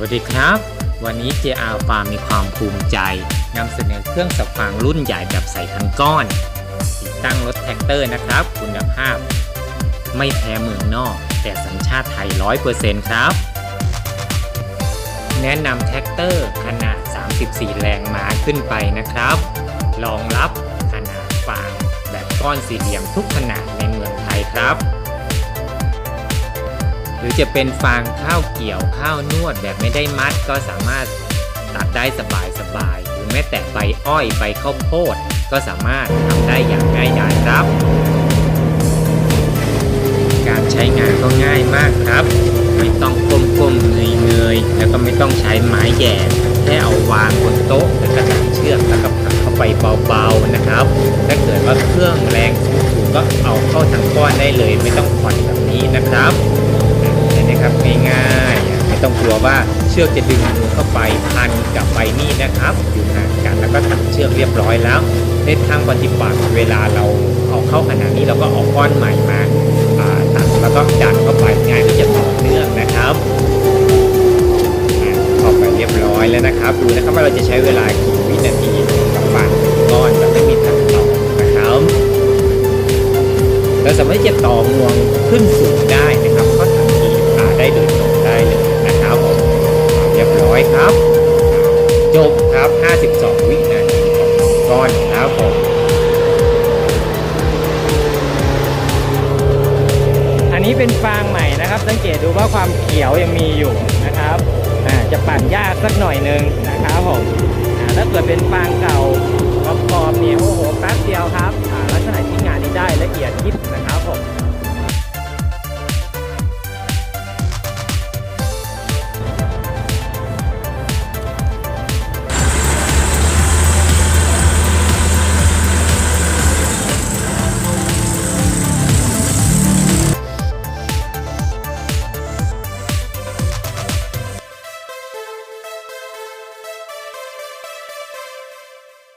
วัสดีครับ วันนี้ JR Farm มีความภูมิใจนำเสนอเครื่องสับฟางรุ่นใหญ่แบบใส่ทั้งก้อน ติดตั้งรถแท็กเตอร์นะครับ คุณภาพ ไม่แพ้เมืองนอก แต่สัญชาติไทย 100%ครับ แนะนำแท็กเตอร์ขนาด 34 แรงม้าขึ้นไปนะครับ รองรับขนาดฟางแบบก้อนสี่เหลี่ยมทุกขนาดในเมืองไทยครับ หรือจะเป็นฟางข้าวเกี่ยวข้าวนวดแบบไม่ได้มัดก็สามารถตัดได้สบายสบายๆหรือแม้แต่ใบอ้อยใบข้าวโพด ก็สามารถทำได้อย่างง่ายดายครับ การใช้งานก็ง่ายมากครับ ไม่ต้องก้มๆเงยๆแล้วก็ไม่ต้องใช้ไม้แหย่แค่เอาวางบนโต๊ะแล้วก็ตัดเชือกแล้วก็ผลักเข้าไปเบาๆนะครับ ถ้าเกิดว่าเครื่องแรงสูงก็เอาเข้าทั้งก้อนได้เลย ไม่ต้องผ่อนแบบนี้นะครับ เชือกจะดึงมือเข้าไปพันกับใบมีดนะครับ อยู่ห่างกันแล้วก็ตัดเชือกเรียบร้อยแล้ว ในทางปฏิบัติเวลาเราเอาเข้าขนาดนี้เราก็เอาก้อนใหม่มาตัดแล้วก็ดันเข้าไปงานก็จะต่อเนื่องนะครับอ่าเข้าไปเรียบร้อยแล้วนะครับ ดูนะครับว่าเราจะใช้เวลากี่วินาทีกับฟางก้อนแบบไม่มีตัดต่อนะครับเราสามารถจะต่องวงขึ้นสูงได้นะ จบครับ 52 วินาทีของก้อนครับผมอันนี้เป็นฟางใหม่นะครับ สังเกตดูว่าความเขียวยังมีอยู่นะครับอ่าจะปั่นยากสักหน่อยหนึงนะครับผมอ่าถ้าเกิดเป็นฟางเก่ากรอบๆเนี่ยโอ้โหแป๊บเดียวครับอ่าลักษณะที่งานนี้ได้ละเอียดยิบ